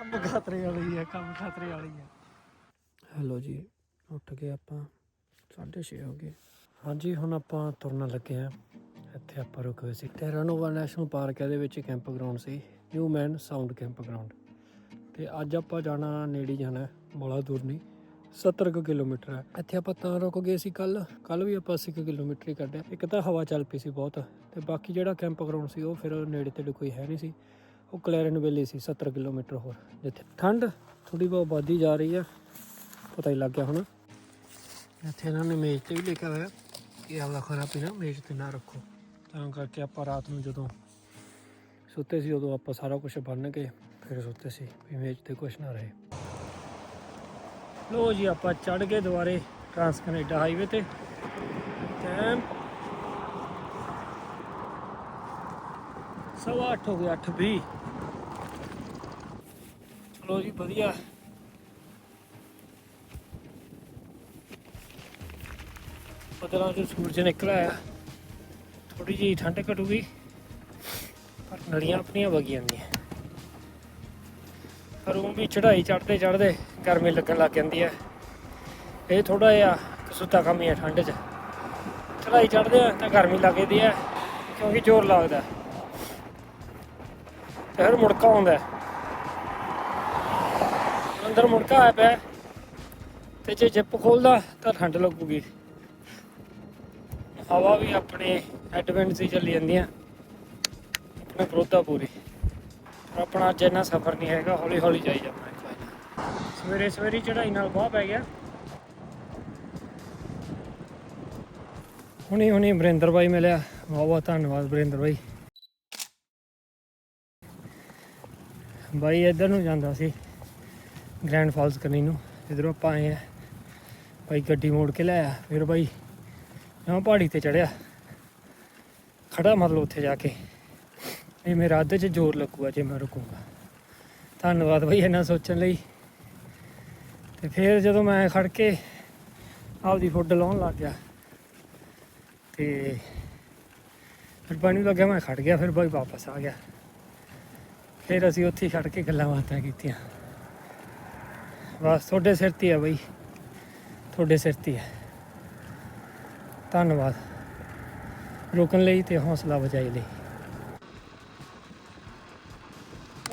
ਕੰਮ ਖਤਰੇ ਵਾਲੀ ਹੈ ਕੰਮ ਖਤਰੇ ਵਾਲੀ ਹੈ ਹੈਲੋ ਜੀ ਉੱਠ ਗਏ ਆਪਾਂ 6:30 ਹੋ ਗਏ। ਹਾਂਜੀ ਹੁਣ ਆਪਾਂ ਤੁਰਨ ਲੱਗੇ ਆ ਇੱਥੇ ਆਪਾਂ ਰੁਕ ਗਏ ਸੀ। ਟੈਰਾਨੋਵਾ ਨੈਸ਼ਨਲ ਪਾਰਕ ਇਹਦੇ ਵਿੱਚ ਕੈਂਪ ਗਰਾਊਂਡ ਸੀ Newman Sound camp ground ਤੇ ਅੱਜ ਆਪਾਂ ਜਾਣਾ ਨੇੜੇ ਜਾਣਾ ਹੈ, ਬੜਾ ਦੂਰ ਨਹੀਂ 70 ਕੁ ਕਿਲੋਮੀਟਰ ਹੈ ਇੱਥੇ ਆਪਾਂ ਤਾਂ ਰੁਕ ਗਏ ਸੀ ਕੱਲ ਕੱਲ ਵੀ ਆਪਾਂ 80 ਕੁ ਕਿਲੋਮੀਟਰ ਹੀ ਕੱਢਿਆ। ਇੱਕ ਤਾਂ ਹਵਾ ਚੱਲ ਪਈ ਸੀ ਬਹੁਤ ਤੇ ਬਾਕੀ ਜਿਹੜਾ ਕੈਂਪ ਗਰਾਊਂਡ ਸੀ ਉਹ ਫਿਰ ਨੇੜੇ ਤੇ ਕੋਈ ਹੈ ਨਹੀਂ ਸੀ। ਉਹ ਕਲੈਰਨ ਵੈਲੀ ਸੀ 70 ਕਿਲੋਮੀਟਰ ਹੋਰ, ਜਿੱਥੇ ਠੰਡ ਥੋੜੀ ਬਹੁਤ ਵਧਦੀ ਜਾ ਰਹੀ ਆ, ਪਤਾ ਹੀ ਲੱਗ ਗਿਆ ਹੁਣ। ਇੱਥੇ ਇਹਨਾਂ ਨੇ ਮੇਜ਼ ਤੇ ਵੀ ਲਿਖਿਆ ਹੋਇਆ ਕਿ ਆਪਦਾ ਖਾਣਾ ਪੀਣਾ, ਮੇਜ਼ ਤੇ ਨਾ ਰੱਖੋ। ਤਾਂ ਕਰਕੇ ਆਪਾਂ ਰਾਤ ਨੂੰ ਜਦੋਂ ਸੁੱਤੇ ਸੀ, ਉਦੋਂ ਆਪਾਂ ਸਾਰਾ ਕੁਝ ਬੰਨ ਕੇ ਫਿਰ ਸੁੱਤੇ ਸੀ, ਵੀ ਮੇਜ਼ ਤੇ ਕੁਝ ਨਾ ਰਹੇ। ਲੋ ਜੀ, ਆਪਾਂ ਚੜ ਗਏ ਦੁਬਾਰੇ ਟ੍ਰਾਂਸ ਕੈਨੇਡਾ ਹਾਈਵੇ ਤੇ। ਟਾਈਮ ਸਵਾ 8 ਹੋ ਗਿਆ 8:20 ਲੋ ਜੀ, ਵਧੀਆ। ਬਦਲਾਂ ਚੋਂ ਸੂਰਜ ਨਿਕਲ ਆਇਆ ਥੋੜੀ ਜਿਹੀ ਠੰਡ ਘਟੂਗੀ, ਪਰ ਨਲੀਆਂ ਆਪਣੀਆਂ ਵਗ ਜਾਂਦੀਆਂ ਪਰ ਉਹ ਵੀ ਚੜਾਈ ਚੜਦੇ ਚੜਦੇ ਗਰਮੀ ਲੱਗਣ ਲੱਗ ਜਾਂਦੀ ਹੈ। ਇਹ ਥੋੜਾ ਜਿਹਾ ਕਸੂਤਾ ਕੰਮ ਹੈ ਠੰਡ 'ਚ। ਚੜਾਈ ਚੜਦੇ ਆ ਤਾਂ ਗਰਮੀ ਲੱਗਦੀ ਹੈ, ਕਿਉਂਕਿ ਜ਼ੋਰ ਲੱਗਦਾ। ਫਿਰ ਮੁੜਕਾ ਆਉਂਦਾ ਅੰਦਰ ਮੁੜਕਾ ਆਇਆ ਪਿਆ ਤੇ ਜੇ ਜਿੱਪ ਖੋਲਦਾ ਤਾਂ ਠੰਡ ਲੱਗੂਗੀ। ਹਵਾ ਵੀ ਆਪਣੇ ਐਡਵੈਂਟ ਸੀ ਚੱਲੀ ਜਾਂਦੀਆਂ। ਆਪਣੇ ਵਿਰੋਧਾ ਪੂਰੀ। ਆਪਣਾ ਅੱਜ ਇੰਨਾ ਸਫ਼ਰ ਨਹੀਂ ਹੈਗਾ ਹੌਲੀ ਹੌਲੀ ਜਾਈ ਜਾਣਾ ਸਵੇਰੇ ਸਵੇਰੇ ਚੜਾਈ ਨਾਲ ਬਹੁਤ ਪੈ ਗਿਆ। ਹੁਣੀ ਹੁਣੀ ਵਰਿੰਦਰ ਬਾਈ ਮਿਲਿਆ। ਬਹੁਤ ਬਹੁਤ ਧੰਨਵਾਦ ਵਰਿੰਦਰ ਬਾਈ। ਬਾਈ ਇੱਧਰ ਨੂੰ ਜਾਂਦਾ ਸੀ। ਗ੍ਰੈਂਡ ਫਾਲਸ ਕਰਨੀ ਨੂੰ ਇਧਰੋਂ ਆਪਾਂ ਆਏ ਆ। ਬਾਈ ਗੱਡੀ ਮੋੜ ਕੇ ਲਿਆਇਆ ਫਿਰ ਬਾਈ ਨਾ ਪਹਾੜੀ ਤੇ ਚੜਿਆ ਖੜਾ ਮਤਲਬ ਉੱਥੇ ਜਾ ਕੇ। ਇਹ ਮੇਰਾ ਅੱਧ 'ਚ ਜ਼ੋਰ ਲੱਗੂਗਾ ਜੇ ਮੈਂ ਰੁਕੂਗਾ। ਧੰਨਵਾਦ ਬਾਈ ਇਹਨਾਂ ਸੋਚਣ ਲਈ। ਤੇ ਫਿਰ ਜਦੋਂ ਮੈਂ ਖੜ ਕੇ ਆਪਦੀ ਫੁੱਡ ਲਾਉਣ ਲੱਗ ਗਿਆ। ਤੇ ਫਿਰ ਪਾਣੀ ਲੱਗਿਆ ਮੈਂ ਖੜ ਗਿਆ। ਫਿਰ ਬਾਈ ਵਾਪਸ ਆ ਗਿਆ। ਫਿਰ ਅਸੀਂ ਉੱਥੇ ਹੀ ਖੜ ਕੇ ਗੱਲਾਂ ਬਾਤਾਂ ਕੀਤੀਆਂ। ਬਸ ਤੁਹਾਡੇ ਸਿਰ ਤੇ ਆ ਬਈ। ਤੁਹਾਡੇ ਸਿਰ ਤੇ ਆ। ਧੰਨਵਾਦ। ਰੋਕਣ ਲਈ ਤੇ ਹੌਸਲਾ ਬਚਾਈ ਲਈ।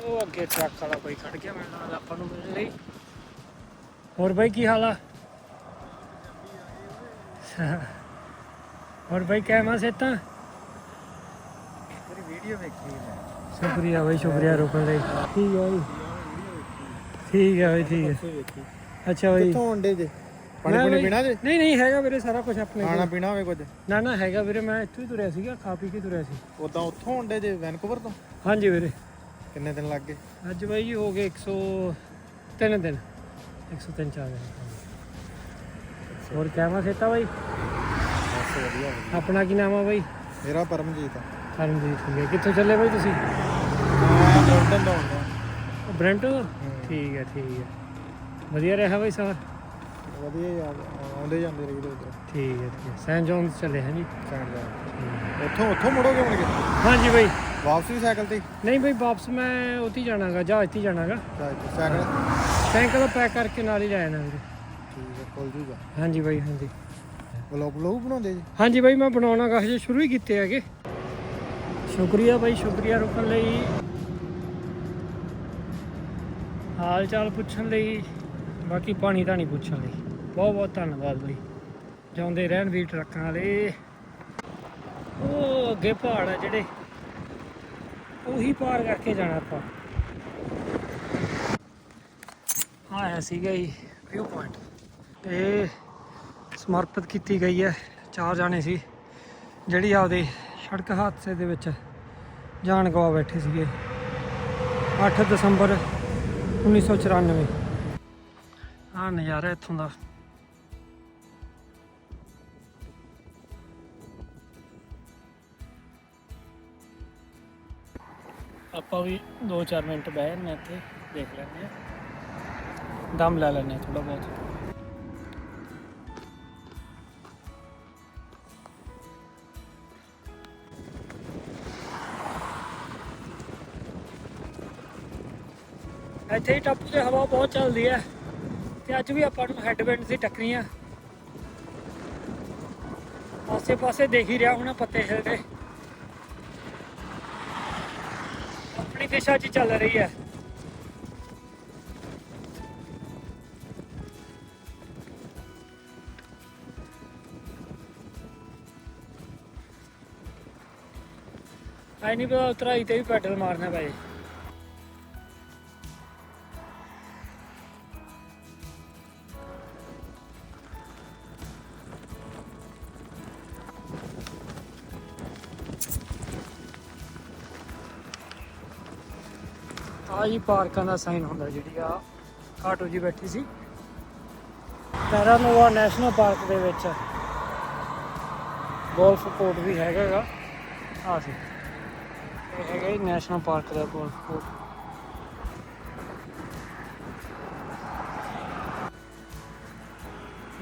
ਉਹ ਅੱਗੇ ਟਰੱਕ ਵਾਲਾ ਕੋਈ ਖੜ ਗਿਆ ਮੈਨੂੰ ਲੱਗਦਾ ਆਪਾਂ ਨੂੰ ਮਿਲਣ ਲਈ। ਹੋਰ ਬਾਈ ਕੀ ਹਾਲ ਆ? ਹੋਰ ਬਾਈ ਕਹਿਮਾ ਸੇਤਾ ਤੇਰੀ ਵੀਡੀਓ ਵੇਖੀ ਮੈਂ ਸ਼ੁਕਰੀਆ ਬਾਈ ਸ਼ੁਕਰੀਆ ਰੋਕਣ ਲਈ। ਠੀਕ ਹੈ ਠੀਕ ਹੈ ਬਾਈ ਠੀਕ ਹੈ। ਅੱਛਾ ਬਾਈ। ਕਿੱਥੋਂ ਅੰਡੇ ਜੇ? ਪਾਣੀ ਪੂਣੀ ਪੀਣਾ ਜੇ? ਨਹੀਂ ਨਹੀਂ ਹੈਗਾ ਵੀਰੇ ਸਾਰਾ ਕੁਝ ਆਪਣੇ ਖਾਣਾ ਕੋਲ। ਪੀਣਾ ਹੋਵੇ ਕੁਝ? ਨਾ ਨਾ ਹੈਗਾ ਵੀਰੇ ਮੈਂ ਇੱਥੋਂ ਹੀ ਤੁਰਿਆ ਸੀਗਾ ਖਾ ਪੀ ਕੇ ਤੁਰਿਆ ਸੀ। ਉਦਾਂ ਉੱਥੋਂ ਅੰਡੇ ਜੇ ਵੈਨਕੂਵਰ ਤੋਂ? ਹਾਂਜੀ ਵੀਰੇ। ਕਿੰਨੇ ਦਿਨ ਲੱਗ ਗਏ? ਅੱਜ ਬਾਈ ਜੀ ਹੋ ਗਏ 103 ਦਿਨ। 103 ਚਾਰ ਦਿਨ। ਹੋਰ ਕਹਿਮਾ ਸੇਤਾ ਬਾਈ? ਬਸ ਵਧੀਆ ਵਧੀਆ। ਆਪਣਾ ਕੀ ਨਾਮ ਆ ਬਾਈ? ਮੇਰਾ ਪਰਮਜੀਤ ਆ। ਕਰਮਜੀਤ ਸਿੰਘ ਕਿੱਥੋਂ ਚੱਲੇ ਬਾਈ ਤੁਸੀਂ? ਮੈਂ ਬ੍ਰੈਂਟਨ ਦਾ ਹੁੰਦਾ ਬ੍ਰੈਂਟਨ ਠੀਕ ਹੈ ਠੀਕ ਹੈ। ਵਧੀਆ ਰਿਹਾ ਬਾਈ ਸਫ਼ਰ? ਵਧੀਆ ਯਾਰ ਆਉਂਦੇ ਜਾਂਦੇ ਰਹੀਦੇ ਉਧਰ ਠੀਕ ਹੈ ਠੀਕ ਹੈ। ਸੈਨ ਜੌਨਸ ਚੱਲੇ ਹਾਂ ਜੀ ਸੈਂਡ ਦਾ ਉੱਥੋਂ ਉੱਥੋਂ ਮੁੜੋਗੇ ਮੁੜ ਕੇ ਹਾਂਜੀ ਬਾਈ। ਵਾਪਸ ਵੀ ਸਾਈਕਲ ਤੇ? ਨਹੀਂ ਬਾਈ ਵਾਪਸ ਮੈਂ ਉੱਥੇ ਜਾਣਾਗਾ ਜਹਾਜ਼ ਤੇ ਜਾਣਾਗਾ। ਸਾਈਕਲ? ਸਾਈਕਲ ਪੈਕ ਕਰਕੇ ਨਾਲ ਹੀ ਲੈ ਜਾਣਾ ਵੀਰੇ। ਠੀਕ ਹੈ ਖੁੱਲ ਜੂਗਾ। ਹਾਂਜੀ ਬਾਈ ਹਾਂਜੀ। ਵਲੌਗ ਵਲੌਗ ਬਣਾਉਂਦੇ ਜੀ? ਹਾਂਜੀ ਬਾਈ ਮੈਂ ਬਣਾਉਣਾਗਾ ਹਜੇ ਸ਼ੁਰੂ ਹੀ ਕੀਤੇ ਹੈਗੇ। ਸ਼ੁਕਰੀਆ ਬਾਈ ਸ਼ੁਕਰੀਆ ਰੁਕਣ ਲਈ। ਹਾਲ ਚਾਲ ਪੁੱਛਣ ਲਈ, ਬਾਕੀ ਪਾਣੀ ਤਾਂ ਨਹੀਂ ਪੁੱਛਣ ਲਈ। ਬਹੁਤ ਬਹੁਤ ਧੰਨਵਾਦ ਬਾਈ। ਜਾਉਂਦੇ ਰਹਿਣ ਵੀ ਟਰੱਕਾਂ ਵਾਲੇ। ਉਹ ਅੱਗੇ ਪਹਾੜ ਆ ਜਿਹੜੇ, ਉਹੀ ਪਾਰ ਕਰਕੇ ਜਾਣਾ ਆਪਾਂ। ਆਇਆ ਸੀਗਾ ਜੀ ਵਿਊ ਪੁਆਇੰਟ ਤੇ ਸਮਰਪਿਤ ਕੀਤੀ ਗਈ ਹੈ, ਚਾਰ ਜਾਣੇ ਸੀ। ਜਿਹੜੀ ਆਪਦੇ ਸੜਕ ਹਾਦਸੇ ਦੇ ਵਿੱਚ ਜਾਨ ਗਵਾ ਬੈਠੇ ਸੀਗੇ। 8 ਦਸੰਬਰ 1994 ਆ ਨਜ਼ਾਰਾ ਇੱਥੋਂ ਦਾ। ਆਪਾਂ ਵੀ 2-4 ਮਿੰਟ ਬਹਿ ਨੇ ਇੱਥੇ, ਦੇਖ ਲੈਂਦੇ ਆ ਦਮ ਲੈ ਲੈਂਦੇ ਥੋੜਾ ਬਹੁਤ। ਇੱਥੇ ਹੀ ਟੱਪੂ ਤੇ ਹਵਾ ਬਹੁਤ ਚੱਲਦੀ ਹੈ ਤੇ ਅੱਜ ਵੀ ਆਪਾਂ ਨੂੰ ਹੈਡਵਿੰਡ ਸੀ ਟੱਕਰੀਆਂ ਆਸੇ ਪਾਸੇ ਦੇਖ ਹੀ ਰਿਹਾ ਹੁਣ ਪੱਤੇ ਹਿਲਦੇ ਆਪਣੀ ਦਿਸ਼ਾ 'ਚ ਚੱਲ ਰਹੀ ਹੈ ਆਈ ਨਹੀਂ ਪਤਾ ਉਤਰਾਈ ਤੇ ਵੀ ਪੈਡਲ ਮਾਰਨਾ ਪਏ। ਆ ਪਾਰਕਾਂ ਦਾ ਸਾਈਨ ਹੁੰਦਾ ਜਿਹੜੀ ਆ ਕਾਟੋ ਜੀ ਬੈਠੀ ਸੀ। ਟੈਰਾਨੋਵਾ ਨੈਸ਼ਨਲ ਪਾਰਕ ਦੇ ਵਿੱਚ। ਗੋਲਫ ਕੋਰਟ ਵੀ ਹੈਗਾਗਾ ਆ ਸੀ ਇਹ ਹੈਗਾ ਜੀ ਨੈਸ਼ਨਲ ਪਾਰਕ ਦਾ ਗੋਲਫ ਕੋਰਟ।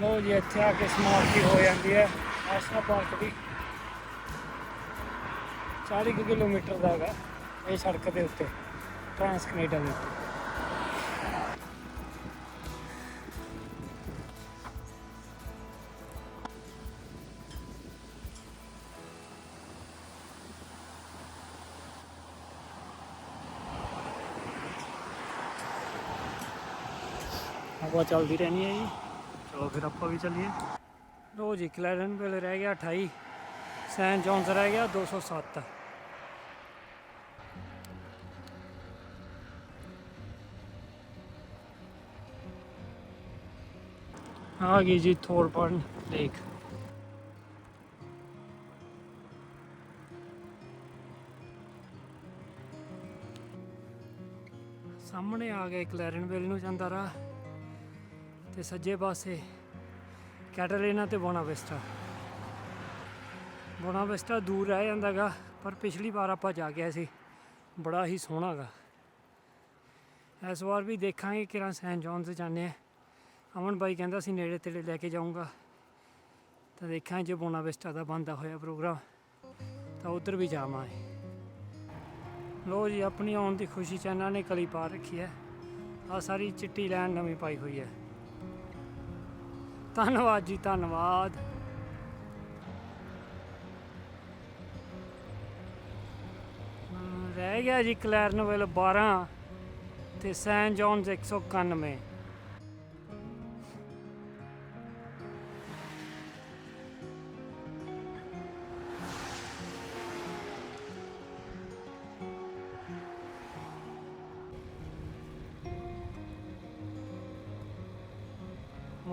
ਲੋ ਜੀ, ਇੱਥੇ ਆ ਕੇ ਸਮਾਪਤੀ ਹੋ ਜਾਂਦੀ ਹੈ। ਨੈਸ਼ਨਲ ਪਾਰਕ ਦੀ 40 ਕੁ ਕਿਲੋਮੀਟਰ ਦਾ ਹੈਗਾ ਇਹ ਸੜਕ ਦੇ ਉੱਤੇ। ਟ੍ਰਾਂਸ ਕੈਨੇਡਾ ਦੇ ਹਵਾ ਚੱਲਦੀ ਰਹਿਣੀ ਹੈ ਜੀ। ਚਲੋ ਫਿਰ ਆਪਾਂ ਵੀ ਚੱਲੀਏ। ਲੋ ਜੀ ਕਲੈਰਨ ਬਿਲ ਰਹਿ ਗਿਆ 28 ਸੈਨ ਜੌਨਸ ਰਹਿ ਗਿਆ 207 ਆ ਗਈ ਜੀ ਥੋਰਪਨ ਲੇਕ ਸਾਹਮਣੇ ਆ ਗਿਆ ਕਲੈਰਨਵਿਲ ਨੂੰ ਜਾਂਦਾ ਰਾਹ ਤੇ ਸੱਜੇ ਪਾਸੇ ਕੈਟਰੀਨਾ ਤੇ ਬੋਨਾ ਵਿਸਟਾ। ਦੂਰ ਰਹਿ ਜਾਂਦਾਗਾ ਪਰ ਪਿਛਲੀ ਵਾਰ ਆਪਾਂ ਜਾ ਕੇ ਸੀ, ਬੜਾ ਹੀ ਸੋਹਣਾਗਾ ਇਸ ਵਾਰ ਵੀ ਦੇਖਾਂਗੇ ਕਿਰਾਂ ਸੈਨ ਜੌਨਸ ਜਾਂਦੇ ਆ। ਅਮਨ ਬਾਈ ਕਹਿੰਦਾ ਸੀ, ਨੇੜੇ ਤੇੜੇ ਲੈ ਕੇ ਜਾਊਂਗਾ। ਤਾਂ ਦੇਖਾਂ ਜੇ ਬੋਨਾ ਵਿਸਟਾ ਦਾ ਬੰਦਾ ਹੋਇਆ ਪ੍ਰੋਗਰਾਮ, ਤਾਂ ਉਧਰ ਵੀ ਜਾਵਾਂਗੇ। ਲੋ ਜੀ, ਆਪਣੀ ਆਉਣ ਦੀ ਖੁਸ਼ੀ ਚ ਇਹਨਾਂ ਨੇ ਕਲੀ ਪਾ ਰੱਖੀ ਹੈ। ਆ ਸਾਰੀ ਚਿੱਟੀ ਲਾਈਨ ਨਵੀਂ ਪਾਈ ਹੋਈ ਹੈ। ਧੰਨਵਾਦ ਜੀ, ਧੰਨਵਾਦ। ਰਹਿ ਗਿਆ ਜੀ ਕਲੈਰਨਵਿਲ 12 ਤੇ ਸੈਨ ਜੌਨਸ 191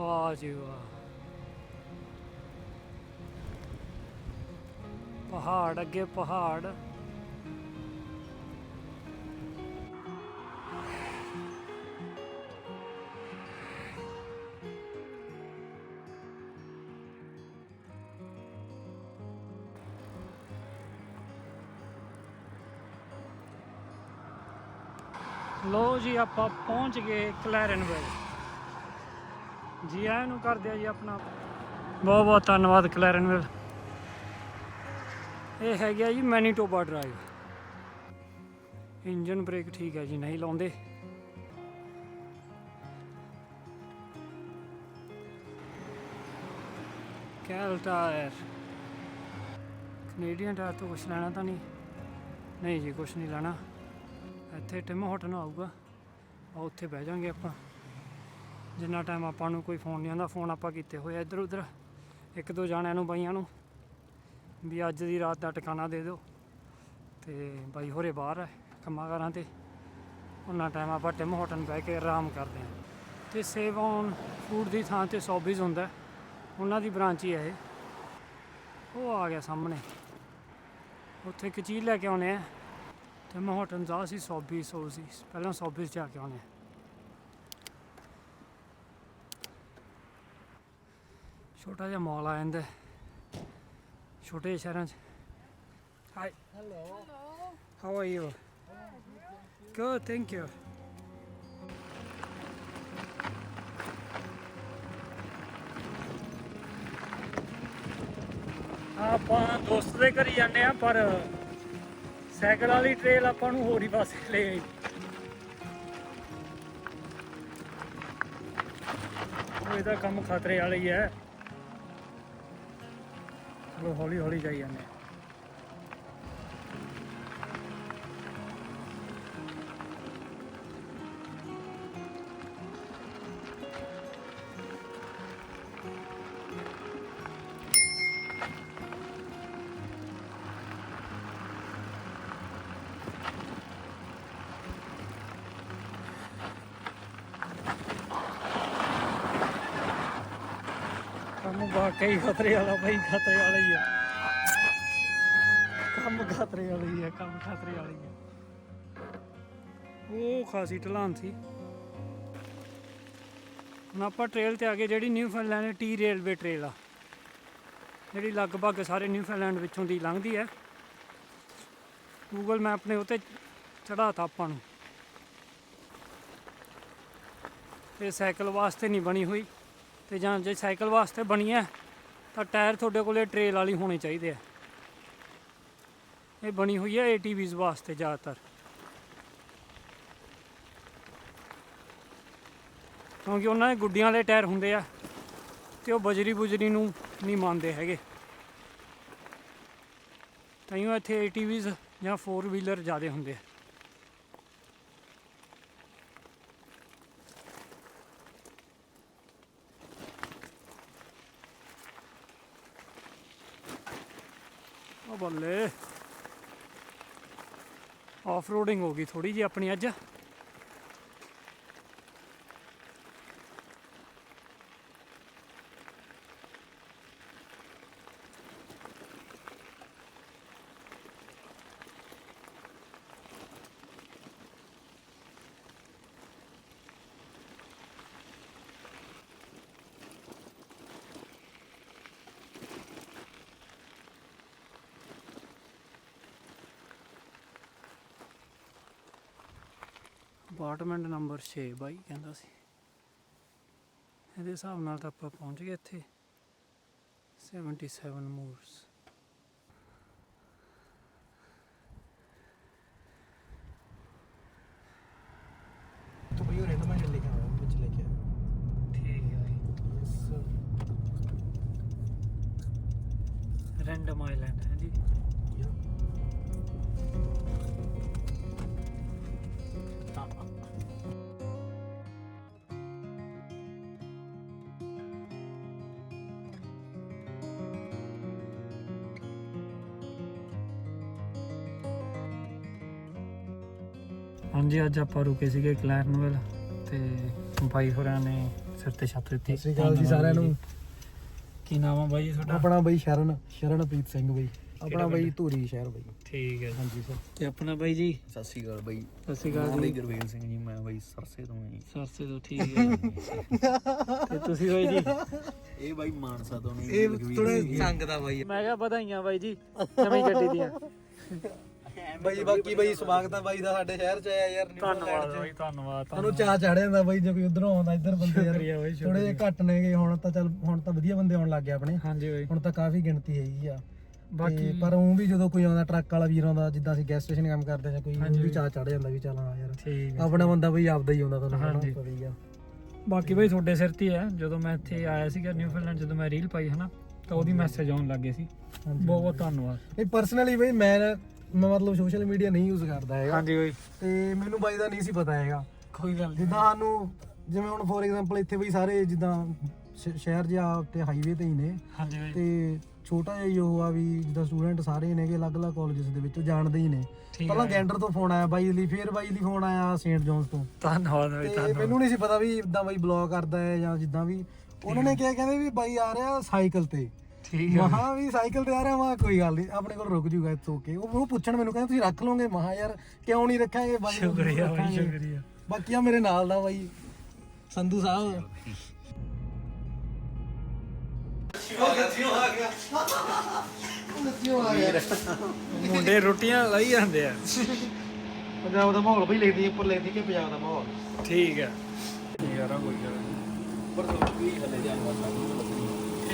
ਵਾਹ ਜੀ ਵਾਹ ਪਹਾੜ ਅੱਗੇ ਪਹਾੜ। ਲੋ ਜੀ ਆਪਾਂ ਪਹੁੰਚ ਗਏ ਕਲੈਰਨਵਿਲ। ਜੀ ਆਇਆਂ ਨੂੰ ਕਰਦੇ ਆ ਜੀ ਆਪਣਾ ਬਹੁਤ ਬਹੁਤ ਧੰਨਵਾਦ ਕਲੈਰਨ ਕਲੈਰਨਵਿਲ ਇਹ ਹੈਗਾ ਜੀ ਮੈਨੀਟੋਬਾ ਡਰਾਈਵ। ਇੰਜਨ ਬ੍ਰੇਕ ਠੀਕ ਹੈ ਜੀ, ਨਹੀਂ ਲਾਉਂਦੇ। ਕੈਲ ਟਾਇਰ ਕੈਨੇਡੀਅਨ ਟਾਇਰ ਤੋਂ ਕੁਛ ਲੈਣਾ ਤਾਂ ਨਹੀਂ। ਨਹੀਂ ਜੀ, ਕੁਛ ਨਹੀਂ ਲੈਣਾ। ਇੱਥੇ ਟਿਮ ਹੋਟਲ ਆਊਗਾ। ਆ ਉੱਥੇ ਬਹਿ ਜਾਾਂਗੇ ਆਪਾਂ। ਜਿੰਨਾ ਟਾਈਮ ਆਪਾਂ ਨੂੰ ਕੋਈ ਫੋਨ ਨਹੀਂ ਆਉਂਦਾ ਫੋਨ ਆਪਾਂ ਕੀਤੇ ਹੋਏ ਆ ਇੱਧਰ ਉੱਧਰ। ਇੱਕ ਦੋ ਜਾਣਿਆਂ ਨੂੰ, ਬਾਈਆਂ ਨੂੰ। ਵੀ ਅੱਜ ਦੀ ਰਾਤ ਦਾ ਟਿਕਾਣਾ ਦੇ ਦਿਓ। ਤੇ ਬਾਈ ਹੋਰੇ ਬਾਹਰ ਹੈ ਕੰਮਾਂ ਕਾਰਾਂ ਤੇ। ਉਹਨਾਂ ਟਾਈਮ ਆਪਾਂ ਟਿਮ ਹੋਟਲ ਬਹਿ ਕੇ ਆਰਾਮ ਕਰਦੇ ਹਾਂ ਤੇ ਸੇਵ ਔਨ ਫੂਡ ਦੀ ਥਾਂ ਤੇ ਸੌਬੀਜ਼ ਹੁੰਦਾ। ਉਹਨਾਂ ਦੀ ਬ੍ਰਾਂਚ ਹੀ ਹੈ ਇਹ। ਉਹ ਆ ਗਿਆ ਸਾਹਮਣੇ। ਉੱਥੇ ਇੱਕ ਚੀਜ਼ ਲੈ ਕੇ ਆਉਣੇ ਆ। ਤੇ ਮੈਂ ਹੋਟਲ ਜਾ ਸੀ ਸੌਬੀ ਸੌ ਸੀ। ਪਹਿਲਾਂ ਸੌਬੀ ਜਾ ਕੇ ਆਉਣੇ ਆ। ਛੋਟਾ ਜਿਹਾ ਮਾਲ ਆ ਜਾਂਦਾ ਛੋਟੇ ਸ਼ਹਿਰਾਂ 'ਚ। Hi hello how are you good thank you ਆਪਾਂ ਦੋਸਤ ਦੇ ਘਰ ਹੀ ਜਾਂਦੇ ਆ ਪਰ ਸਾਈਕਲ ਵਾਲੀ ਟ੍ਰੇਲ ਆਪਾਂ ਨੂੰ ਹੋਰ ਹੀ ਪਾਸੇ ਲੈ ਗਈ ਇਹਦਾ ਕੰਮ ਖਤਰੇ ਵਾਲਾ ਹੀ ਹੈ। ਹੌਲੀ ਹੌਲੀ ਜਾਈ ਜਾਂਦੇ ਹਾਂ। ਵਾਕਈ ਖਤਰੇ ਵਾਲਾ ਭਾਈ ਖਤਰੇ ਵਾਲਾ ਹੀ ਹੈ ਕੰਮ ਖਤਰੇ ਵਾਲਾ ਹੀ ਹੈ ਕੰਮ ਖਤਰੇ ਵਾਲਾ ਹੀ ਹੈ ਉਹ ਖਾਸੀ ਢਲਾਨ ਸੀ। ਹੁਣ ਆਪਾਂ ਟ੍ਰੇਲ ਤੇ ਆ ਗਏ, ਜਿਹੜੀ ਨਿਊਫਾਊਂਡਲੈਂਡ ਟੀ ਰੇਲਵੇ ਟ੍ਰੇਲ ਆ। ਜਿਹੜੀ ਲਗਭਗ ਸਾਰੇ ਨਿਊਫਾਊਂਡਲੈਂਡ ਵਿੱਚੋਂ ਦੀ ਲੰਘਦੀ ਹੈ ਗੂਗਲ ਮੈਪ ਨੇ ਉਤੇ ਚੜਾਤਾ ਆਪਾਂ ਨੂੰ। ਇਹ ਸਾਈਕਲ ਵਾਸਤੇ ਨਹੀਂ ਬਣੀ ਹੋਈ, ਤੇ ਜਾਂ ਜੇ ਸਾਈਕਲ ਵਾਸਤੇ ਬਣੀ ਹੈ ਤਾਂ ਟਾਇਰ ਤੁਹਾਡੇ ਕੋਲੇ ਟ੍ਰੇਲ ਵਾਲੀ ਹੋਣੇ ਚਾਹੀਦੇ ਆ। ਇਹ ਬਣੀ ਹੋਈ ਹੈ ATVs ਵਾਸਤੇ ਜ਼ਿਆਦਾਤਰ। ਕਿਉਂਕਿ ਉਹਨਾਂ ਦੇ ਗੁੱਡੀਆਂ ਵਾਲੇ ਟਾਇਰ ਹੁੰਦੇ ਆ ਤੇ ਉਹ ਬਜਰੀ ਬੁਜਰੀ ਨੂੰ ਨਹੀਂ ਮੰਨਦੇ ਹੈਗੇ। ਤਾਂ ਇੱਥੇ ATVs ਜਾਂ 4 ਵੀਲਰ ਜ਼ਿਆਦਾ ਹੁੰਦੇ ਆ। ਬੱਲੇ ਆਫ ਰੋਡਿੰਗ ਹੋ ਗਈ ਥੋੜੀ ਜੀ ਆਪਣੀ ਅੱਜ। ਅਪਾਰਟਮੈਂਟ ਨੰਬਰ 6 ਬਾਈ, ਕਹਿੰਦਾ ਸੀ। ਇਹਦੇ ਹਿਸਾਬ ਨਾਲ ਤਾਂ ਆਪਾਂ ਪਹੁੰਚ ਗਏ ਇੱਥੇ। 77 ਮੂਰਸ ਹਾਂਜੀ ਅੱਜ ਆਪਾਂ ਰੁਕੇ ਸੀਗੇ ਕਲੈਰਨਵੈਲ ਤੇ ਬਾਈ ਹੋਰਾਂ ਨੇ ਸਿਰ ਤੇ ਛੱਤ ਦਿੱਤੀ। ਸਤਿ ਸ਼੍ਰੀ ਅਕਾਲ ਜੀ ਸਾਰਿਆਂ ਨੂੰ। ਕੀ ਨਾਮ ਆ ਬਾਈ ਜੀ ਤੁਹਾਡਾ? ਆਪਣਾ ਬਈ ਸ਼ਰਨ ਸ਼ਰਨਪ੍ਰੀਤ ਸਿੰਘ ਬਈ। ਆਪਣਾ ਬਈ? ਧੂਰੀ ਸ਼ਹਿਰ ਬਈ। ਠੀਕ ਹੈ। ਹਾਂਜੀ ਸਰ। ਤੇ ਆਪਣਾ ਬਾਈ ਜੀ? ਸਤਿ ਸ਼੍ਰੀ ਅਕਾਲ ਬਾਈ। ਸਤਿ ਸ਼੍ਰੀ ਅਕਾਲ ਜੀ। ਗੁਰਵੇਲ ਸਿੰਘ ਜੀ ਮੈਂ ਬਾਈ ਸਰਸੇ ਤੋਂ ਹਾਂ ਜੀ। ਸਰਸੇ ਤੋਂ ਠੀਕ ਹੈ। ਤੇ ਤੁਸੀਂ ਬਾਈ ਜੀ? ਇਹ ਬਾਈ ਮਾਨਸਾ ਤੋਂ ਨੇ ਇਹ ਥੋੜਾ ਸੰਗ ਦਾ ਬਾਈ। ਮੈਂ ਕਿਹਾ ਵਧਾਈਆਂ ਬਾਈ ਜੀ ਨਵੀਂ ਗੱਡੀ ਦੀਆਂ। ਬਾਈ ਬਾਕੀ ਬਾਈ ਸਵਾਗਤ ਆ ਬਾਈ ਦਾ ਸਾਡੇ ਸ਼ਹਿਰ ਚ ਆਇਆ ਯਾਰ ਧੰਨਵਾਦ ਬਾਈ ਧੰਨਵਾਦ ਤੁਹਾਨੂੰ ਚਾਹ ਚੜ ਜਾਂਦਾ ਬਾਈ ਜੇ ਕੋਈ ਉਧਰੋਂ ਆਉਂਦਾ ਇੱਧਰ ਬੰਦੇ ਯਾਰ। ਬਾਈ, ਥੋੜੇ ਜਿਹੇ ਘੱਟ ਨੇਗੇ ਹੁਣ ਤਾਂ ਚੱਲ ਹੁਣ ਤਾਂ ਵਧੀਆ ਬੰਦੇ ਆਉਣ ਲੱਗ ਗਏ ਆਪਣੇ। ਹਾਂਜੀ ਬਾਈ। ਹੁਣ ਤਾਂ ਕਾਫੀ ਗਿਣਤੀ ਹੈਗੀ ਆ। ਬਾਕੀ ਪਰ ਉਹ ਵੀ ਜਦੋਂ ਕੋਈ ਆਉਂਦਾ ਟਰੱਕ ਵਾਲਾ ਵੀਰ ਆਉਂਦਾ ਜਿੱਦਾਂ ਅਸੀਂ ਗੈਸ ਸਟੇਸ਼ਨ ਕੰਮ ਕਰਦੇ ਜਾਂ ਕੋਈ ਉਹ ਵੀ। ਚਾਹ ਚੜ ਜਾਂਦਾ ਵੀ ਚੱਲ ਹਾਂ ਯਾਰ। ਆਪਣਾ ਬੰਦਾ ਬਈ ਆਪਦਾ ਹੀ ਆਉਂਦਾ ਤੁਹਾਨੂੰ। ਪਤਾ ਹੀ ਆ। ਬਾਕੀ ਬਾਈ ਤੁਹਾਡੇ ਸਿਰ ਤੇ ਹੀ ਹੈ ਜਦੋਂ ਮੈਂ ਇੱਥੇ ਆਇਆ ਸੀਗਾ ਨਿਊਜ਼ੀਲੈਂਡ ਜਦੋਂ ਮੈਂ ਰੀਲ ਪਾਈ ਹਨਾ ਤਾਂ ਉਹਦੀ ਮੈਸੇਜ ਆਉਣ ਲੱਗੇ ਸੀ। ਬਹੁਤ ਬਹੁਤ ਧੰਨਵਾਦ। ਇਹ ਪਰਸਨਲੀ ਬਈ ਮੈਂ ਮੈਂ ਮਤਲਬ ਸੋਸ਼ਲ ਮੀਡੀਆ ਨਹੀਂ ਯੂਜ਼ ਕਰਦਾ ਹੈਗਾ। ਹਾਂਜੀ ਬਾਈ। ਤੇ ਮੈਨੂੰ ਬਾਈ ਦਾ ਨਹੀਂ ਸੀ ਪਤਾ ਹੈਗਾ। ਕੋਈ ਗੱਲ ਜਿੱਦਾਂ ਸਾਨੂੰ ਜਿਵੇਂ ਹੁਣ ਫੋਰ ਐਗਜ਼ਾਮਪਲ ਇੱਥੇ ਬਈ ਸਾਰੇ ਜਿੱਦਾਂ ਸ਼- ਸ਼ਹਿਰ ਜਿਹਾ ਤੇ ਹਾਈਵੇ ਤੇ ਹੀ ਨੇ। ਹਾਂਜੀ ਬਾਈ। ਤੇ ਛੋਟਾ ਜਿਹਾ ਹੀ ਉਹ ਆ ਵੀ ਜਿੱਦਾਂ ਸਟੂਡੈਂਟ ਸਾਰੇ ਨੇਗੇ ਅਲੱਗ-ਅਲੱਗ ਕਾਲਜਸ ਦੇ ਵਿੱਚ ਜਾਣਦੇ ਹੀ ਨੇ। ਠੀਕ ਪਹਿਲਾਂ ਹੈ ਗੈਂਡਰ ਤੋਂ ਫੋਨ ਆਇਆ ਬਾਈ ਲਈ ਫਿਰ ਬਾਈ ਲਈ ਫੋਨ ਆਇਆ ਸੇਂਟ ਜੌਨਸ ਤੋਂ। ਧੰਨਵਾਦ ਬਾਈ ਤੇ ਧੰਨਵਾਦ। ਮੈਨੂੰ ਨਹੀਂ ਸੀ ਪਤਾ ਵੀ ਇਦਾਂ ਬਾਈ ਬਲੌਗ ਕਰਦਾ ਹੈ ਜਾਂ ਜਿੱਦਾਂ ਵੀ। ਉਹਨਾਂ ਨੇ ਕਿਹਾ ਕਹਿੰਦੇ ਵੀ ਬਾਈ ਆ ਰਿਹਾ ਸਾਈਕਲ ਤੇ। ਠੀਕ ਹੈ ਮਹਾ ਵੀ ਸਾਈਕਲ ਤੇ ਆ ਰਿਹਾ ਮਹਾ ਕੋਈ ਗੱਲ ਨਹੀਂ ਆਪਣੇ ਕੋਲ ਰੁਕ ਜੂਗਾ ਇੱਥੋਂ ਕੇ। ਉਹ ਉਹ ਪੁੱਛਣ ਮੈਨੂੰ ਕਹਿੰਦੇ ਤੁਸੀਂ ਰੱਖ ਲਓਗੇ? ਮਹਾ ਯਾਰ ਕਿਉਂ ਨਹੀਂ ਰੱਖਾਂਗੇ? ਬਾਈ ਸ਼ੁਕਰੀਆ ਬਾਈ। ਸ਼ੁਕਰੀਆ। ਬਾਕੀ ਆ ਮੇਰੇ ਨਾਲ ਦਾ ਬਾਈ ਸੰਧੂ ਸਾਹਿਬ। ਮੁੰਡੇ ਰੋਟੀਆਂ ਲਾਈ ਜਾਂਦੇ ਆ। ਪੰਜਾਬ ਦਾ ਮਾਹੌਲ ਬਈ ਲੈਦੀ ਉੱਪਰ ਲੈਦੀ ਕਿ ਪੰਜਾਬ ਦਾ ਮਾਹੌਲ? ਠੀਕ ਹੈ ਯਾਰਾ ਕੋਈ ਗੱਲ ਪਰ ਤੋਂ ਵੀ ਹਲੇ ਜਾਨਵਰ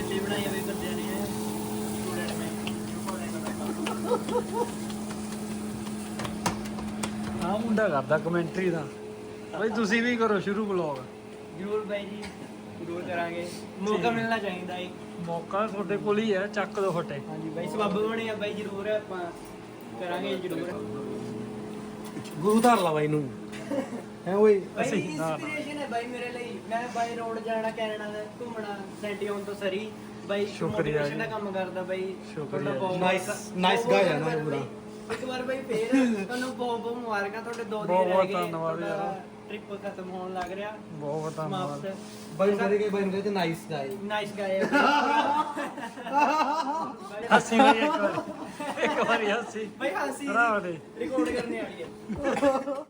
ਬੰਦਿਆਂ ਨੇ ਆ ਮੁੰਡਾ ਕਰਦਾ ਕਮੈਂਟਰੀ ਦਾ। ਭਾਈ ਤੁਸੀਂ ਵੀ ਕਰੋ ਸ਼ੁਰੂ ਬਲੌਗ ਜਰੂਰ ਬਾਈ ਜੀ ਜ਼ਰੂਰ ਕਰਾਂਗੇ। ਮੌਕਾ ਮਿਲਣਾ ਚਾਹੀਦਾ ਏ ਮੌਕਾ ਤੁਹਾਡੇ ਕੋਲ ਹੀ ਹੈ ਚੱਕ ਦੋ ਫਟੇ। ਹਾਂਜੀ ਬਾਈ ਸਬੱਬ ਬਣੇ ਆ ਬਾਈ ਜ਼ਰੂਰ ਆਪਾਂ ਕਰਾਂਗੇ ਜ਼ਰੂਰ। ਗੁਰੂ ਧਾਰ ਲਾ ਬਾਈ ਨੂੰ। ਹੈ ਓਏ ਬਾਈ ਇਨਸਪੀਰੇਸ਼ਨ ਹੈ ਬਾਈ ਮੇਰੇ ਲਈ। ਮੈਂ ਬਾਈ ਰੋਡ ਜਾਣਾ ਕੈਨੇਡਾ ਦਾ ਘੁੰਮਣਾ ਸੈਂਟੀਓਨ ਤੋਂ ਸਰੀ। ਬਾਈ ਸ਼ੁਕਰੀਆ motivation ਦਾ ਕੰਮ ਕਰਦਾ ਬਾਈ। ਸ਼ੁਕਰੀਆ ਬਹੁਤ ਬਹੁਤ- ਬਹੁਤ guy ਬਹੁਤ ਹੈ ਨਾ ਪੂਰਾ। ਇੱਕ ਵਾਰ ਬਾਈ ਫੇਰ ਤੁਹਾਨੂੰ ਬਹੁਤ ਬਹੁਤ ਮੁਬਾਰਕਾਂ ਤੁਹਾਡੇ ਦੋ ਦਿਨ ਬਹੁਤ ਰਹਿ ਬਹੁਤ ਗਏ। ਧੰਨਵਾਦ ਯਾਰ। ਟ੍ਰਿਪ ਖਤਮ ਹੋਣ ਲੱਗ ਰਿਹਾ। ਬਹੁਤ ਬਹੁਤ ਧੰਨਵਾਦ। ਬਾਈ ਨੂੰ ਕਹਿੰਦੇ ਬਾਈ ਨੂੰ ਕਹਿੰਦੇ ਨਾਈਸ ਗਾਈ ਨਾਈਸ ਗਾਇ ਹੱਸੀ ਬਈ ਇੱਕ ਵਾਰ। ਇੱਕ ਵਾਰੀ ਹੱਸੀ। ਬਾਈ ਹਾਸੀ। ਰਿਕਾਰਡ ਕਰਨੇ ਵਾਲੀ ਹੈ